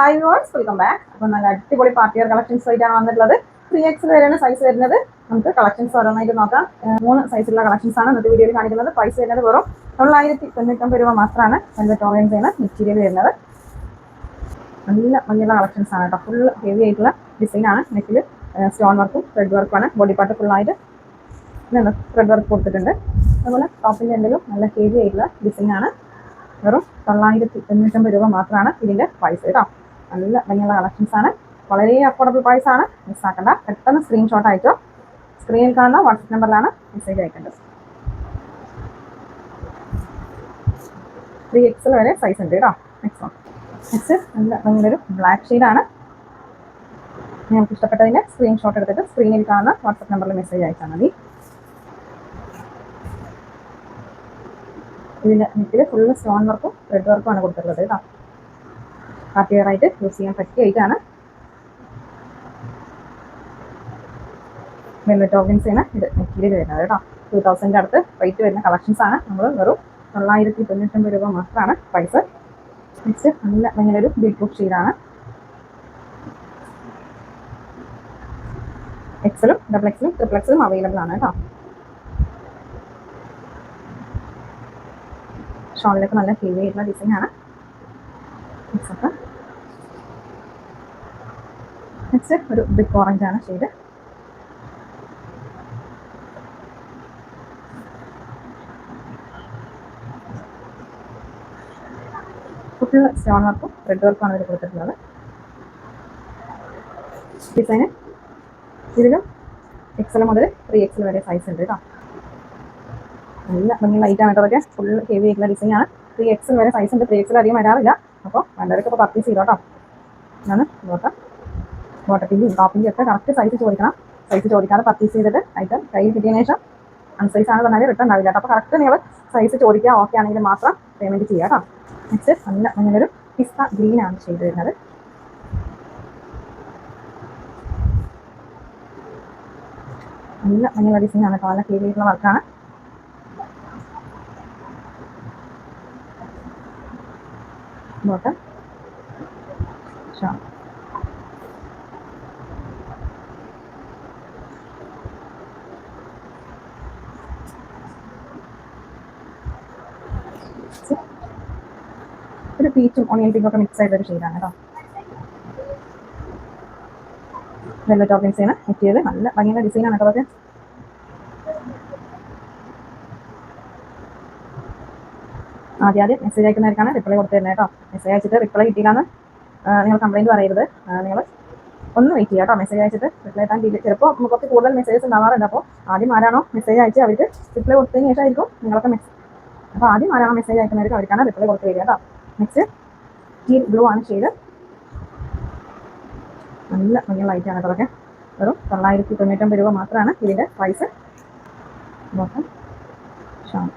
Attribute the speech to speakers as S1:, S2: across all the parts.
S1: Hi verse welcome back അപ്പോൾ നല്ല അടിപൊളി പാർട്ടി വെയർ കളക്ഷൻസ് ആയിട്ടാണ് വന്നിട്ടുള്ളത്. ത്രീ എക്സ് വരെയാണ് സൈസ് വരുന്നത്. നമുക്ക് കളക്ഷൻസ് ഓരോന്നായിട്ട് നോക്കാം. മൂന്ന് സൈസിലുള്ള കളക്ഷൻസ് ആണ് ഇന്നത്തെ വീഡിയോയിൽ കാണിക്കുന്നത്. പ്രൈസ് വരുന്നത് വെറും തൊള്ളായിരത്തി തൊണ്ണൂറ്റൊമ്പത് രൂപ മാത്രമാണ് വെൽവെറ്റ് ഓറഞ്ച് ചെയ്യുന്ന മെറ്റീരിയൽ വരുന്നത്. നല്ല ഭംഗിയുള്ള കളക്ഷൻസ് ആണ് കേട്ടോ. ഫുൾ ഹെവി ആയിട്ടുള്ള ഡിസൈൻ ആണ്. നെക്കിൽ സ്റ്റോൺ വർക്കും ത്രെഡ് വർക്കുമാണ് ബോഡി പാർട്ട് ഫുള്ളായിട്ട് ഇതുണ്ട് ത്രെഡ് വർക്ക് കൊടുത്തിട്ടുണ്ട്. അതുപോലെ ടോപ്പിന്റെ എന്തെങ്കിലും നല്ല ഹെവി ആയിട്ടുള്ള ഡിസൈൻ ആണ്. വെറും തൊള്ളായിരത്തി തൊണ്ണൂറ്റൊമ്പത് രൂപ മാത്രമാണ് ഇതിന്റെ പ്രൈസ് കേട്ടോ. നല്ല ഭംഗിയുള്ള കളക്ഷൻസ് ആണ്. വളരെ അഫോർഡബിൾ പ്രൈസ് ആണ്. മിസ്സാക്കണ്ട പെട്ടെന്ന് സ്ക്രീൻഷോട്ട് അയച്ചോ. സ്ക്രീനിൽ കാണുന്ന വാട്സപ്പ് നമ്പറിലാണ് മെസ്സേജ് അയക്കേണ്ടത്. ത്രീ എക്സൽ വരെ സൈസ് ഉണ്ട് കേട്ടോ നെക്സ്റ്റ് വൺ നെക്സ്റ്റ് നല്ല ഒരു ബ്ലാക്ക് ഷെയ്ഡാണ് നിങ്ങൾക്ക് ഇഷ്ടപ്പെട്ടതിന്റെ സ്ക്രീൻഷോട്ട് എടുത്തിട്ട് സ്ക്രീനിൽ കാണുന്ന വാട്സപ്പ് നമ്പറിൽ മെസ്സേജ് അയച്ചാൽ മതി. ഇതിന്റെ നെറ്റിൽ ഫുള്ള് സ്റ്റോൺ വർക്കും റെഡ് വർക്കും ആണ് കൊടുത്തിട്ടുള്ളത് കേട്ടോ പാർട്ടി ആയിട്ട് യൂസ് ചെയ്യാൻ പറ്റിയ ഇതാണ് വെൽവെറ്റ് ആണ് ഇത് മെറ്റീരിയൽ വരുന്നത് കേട്ടോ. ടു തൗസൻഡ് അടുത്ത് റേറ്റ് വരുന്ന കളക്ഷൻസ് ആണ്. നമ്മൾ വെറും തൊള്ളായിരത്തി തൊണ്ണൂറ്റൊമ്പത് രൂപ മാത്രമാണ് പ്രൈസ് നെക്സ്റ്റ് നല്ല ഭയങ്കര ഒരു ബീട്രൂട്ട് ഷീഡാണ് എക്സലും ഡബിൾ എക്സലും ട്രിപ്പിൾ എക്സലും അവൈലബിൾ ആണ് കേട്ടോ. ഷോളിലൊക്കെ നല്ല ഫീൽ ആയിട്ടുള്ള ഡിസൈൻ ആണ്. നെക്സ്റ്റ് ഒരു ബിഗ് ഓറഞ്ച് ആണ് ഷെയ്ഡ് കുട്ടികൾ സ്റ്റോൺ വർക്കും റെഡ് വർക്കുമാണ് കൊടുത്തിട്ടുള്ളത്. ഡിസൈന് ഇതിലും എക്സൽ മുതൽ ത്രീ എക്സൽ വരെ സൈസ് ഉണ്ട് കേട്ടോ നല്ല ഭംഗി ലൈറ്റ് ആണ് കേട്ടോ ഫുൾ ഹെവി ആയിട്ടുള്ള ആണ്. ത്രീ എക്സൽ വരെ സൈസ് ഉണ്ട്. ത്രീ എക്സിൽ അധികം വരാറില്ല. അപ്പോൾ വേണ്ടവർക്ക് ഇപ്പോൾ പത്ത് ചെയ്തോ കേട്ടോ ഇതാണ് വാട്ടർ ബോട്ടത്തിന്റെയും ടോപ്പിന്റെയും ഒക്കെ കറക്റ്റ് സൈസ് ചോദിക്കണം. സൈസ് ചോദിക്കാതെ പർച്ചേസ് ചെയ്തിട്ട് ഐറ്റം കയ്യിൽ കിട്ടിയതിന് ശേഷം അൺസൈസ് ആണ് പറഞ്ഞാൽ റിട്ടേൺ ആവില്ല അപ്പോൾ കറക്റ്റ് നിങ്ങൾ സൈസ് ചോദിക്കുക ഓക്കെ ആണെങ്കിൽ മാത്രം പേയ്മെന്റ് ചെയ്യുക കേട്ടോ. നെക്സ്റ്റ് നല്ല ഭംഗിയൊരു പിസ്ത ഗ്രീൻ ആണ് ചെയ്ത് വരുന്നത്. നല്ല മഞ്ഞ ആണ്. കേട്ടോ നല്ല ക്ലിയർ വർക്കാണ് ഷോ. ഒരു പീച്ചും ഓണിയൻ പിങ്കും ഒക്കെ മിക്സ് ആയിട്ടൊരു ഷെയ്ഡാണ് കേട്ടോ. വെല്ലറ്റ് ഓർഗൻസിയാണ് എത്തിയത് നല്ല ഭംഗിയുള്ള ഡിസൈനാണ് കേട്ടോ അതൊക്കെ ആദ്യം ആദ്യം മെസ്സേജ് അയക്കുന്നവർക്കാണ് റിപ്ലൈ കൊടുത്തു തരുന്നത് കേട്ടോ. മെസ്സേജ് അയച്ചിട്ട് റിപ്ലൈ കിട്ടിയില്ലാന്ന് നിങ്ങൾ കംപ്ലയിന്റ് പറയരുത്. നിങ്ങൾ ഒന്ന് വെയിറ്റ് ചെയ്യുക കേട്ടോ. മെസ്സേജ് അയച്ചിട്ട് റിപ്ലൈ എത്താൻ ചിലപ്പോൾ കുറച്ച് കൂടുതൽ മെസ്സേജസ് ഉണ്ടാവാറുണ്ട്. അപ്പോൾ ആദ്യം ആരാണോ മെസ്സേജ് അയച്ച് അവർക്ക് റിപ്ലൈ കൊടുത്തതിന് ശേഷം ആയിരിക്കും നിങ്ങളൊക്കെ മെസ്സേജ് അപ്പോൾ ആദ്യം ആരാണോ മെസ്സേജ് അയക്കുന്നവർക്ക് അവർക്കാണ് റിപ്ലൈ കൊടുത്ത് തരിക കേട്ടോ. നെക്സ്റ്റ് ഈ ബ്ലൂ ആണ് ഷെയ്ഡ് നല്ല നല്ല ലൈറ്റ് ആണ് അതൊക്കെ. വെറും തൊള്ളായിരത്തി തൊണ്ണൂറ്റൊമ്പത് രൂപ മാത്രമാണ് ഇതിന്റെ പ്രൈസ് നോക്കാം. ഷാം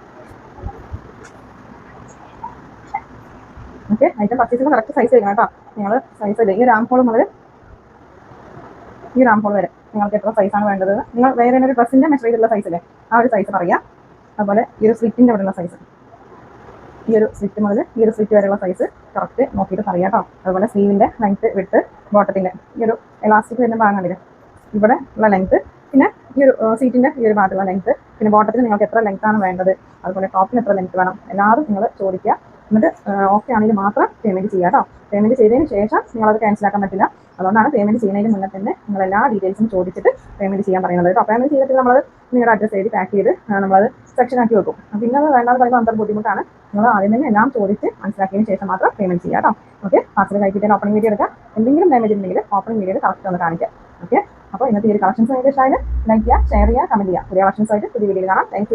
S1: ഓക്കെ ഐറ്റം പർച്ചേസ് ചെയ്യുമ്പോൾ കറക്റ്റ് സൈസ് വയ്ക്കണം കേട്ടോ. നിങ്ങൾ സൈസ് ഈ റാം ഫോൾ മുതൽ ഈ റാം ഫോൾ വരെ നിങ്ങൾക്ക് എത്ര സൈസാണ് വേണ്ടത്? നിങ്ങൾ വേറെ ഒരു ഡ്രസ്സിന്റെ മെഷർ ചെയ്തിട്ടുള്ള സൈസില്ലേ ആ ഒരു സൈസ് പറയാം. അതുപോലെ ഈ ഒരു സ്ലിറ്റിന്റെ അവിടെയുള്ള സൈസ് ഈ ഒരു സ്ലിറ്റ് മുതൽ ഈ ഒരു സ്ലിറ്റ് വരെയുള്ള സൈസ് കറക്റ്റ് നോക്കിയിട്ട് പറയാം കേട്ടോ. അതുപോലെ സ്ലീവിന്റെ ലെങ്ത്ത് വിട്ട് ബോട്ടത്തിന്റെ ഈ ഒരു എലാസ്റ്റിക് വരുന്ന ഭാഗം ഇവിടെ ഉള്ള ലെങ്ത്ത് പിന്നെ ഈ ഒരു സീറ്റിന്റെ ഈ ഒരു ഭാഗത്തുള്ള ലെങ്ത്ത് പിന്നെ ബോട്ടത്തിന് നിങ്ങൾക്ക് എത്ര ലെങ്ത്താണ് വേണ്ടത്? അതുപോലെ ടോപ്പിന് എത്ര ലെങ്ത് വേണം? എല്ലാവരും നിങ്ങൾ ചോദിക്കുക. എന്നിട്ട് ഓക്കെ ആണെങ്കിൽ മാത്രം പേയ്മെന്റ് ചെയ്യുക കേട്ടോ പേയ്മെന്റ് ചെയ്തതിന് ശേഷം ക്യാൻസൽ ആക്കാൻ പറ്റില്ല. അതുകൊണ്ടാണ് പേയ്മെന്റ് ചെയ്യുന്നതിന് മുന്നേ തന്നെ നിങ്ങൾ എല്ലാ ഡീറ്റെയിൽസും ചോദിച്ചിട്ട് പേയ്മെന്റ് ചെയ്യാൻ പറയുന്നത് കേട്ടോ പേയ്മെന്റ് ചെയ്തിട്ട് നമ്മൾ നിങ്ങളുടെ അഡ്രസ്സ് എഴുതി പാക്ക് ചെയ്ത് നമ്മളത് സെക്ഷൻ ആക്കി വെക്കും. പിന്നെ അത് വേണ്ടാന്ന് പറയുമ്പോൾ അന്തർ ബുദ്ധിമുട്ടാണ്. നിങ്ങൾ ആദ്യം തന്നെ എല്ലാം ചോദിച്ച് മനസ്സിലാക്കിയതിന് ശേഷം മാത്രം പേയ്മെന്റ് ചെയ്യുക കേട്ടോ ഓക്കെ പാർസൽ കഴിക്കിട്ട് ഓപ്പണിംഗ് വീഡിയോ എടുക്കുക. എന്തെങ്കിലും ഡാമേജ് ഉണ്ടെങ്കിൽ ഓപ്പണിംഗ് വീഡിയോ കറക്റ്റ് ഒന്ന് കാണിക്കുക. ഓക്കെ അപ്പോൾ ഇന്നത്തെ ഈ കളക്ഷൻസ് ആയിട്ട് ലൈക്ക് ചെയ്യുക ഷെയർ ചെയ്യുക കമന്റ് ചെയ്യുക. പുതിയ കളക്ഷൻസ് ആയിട്ട് പുതിയ വീഡിയോ കാണാം. താങ്ക്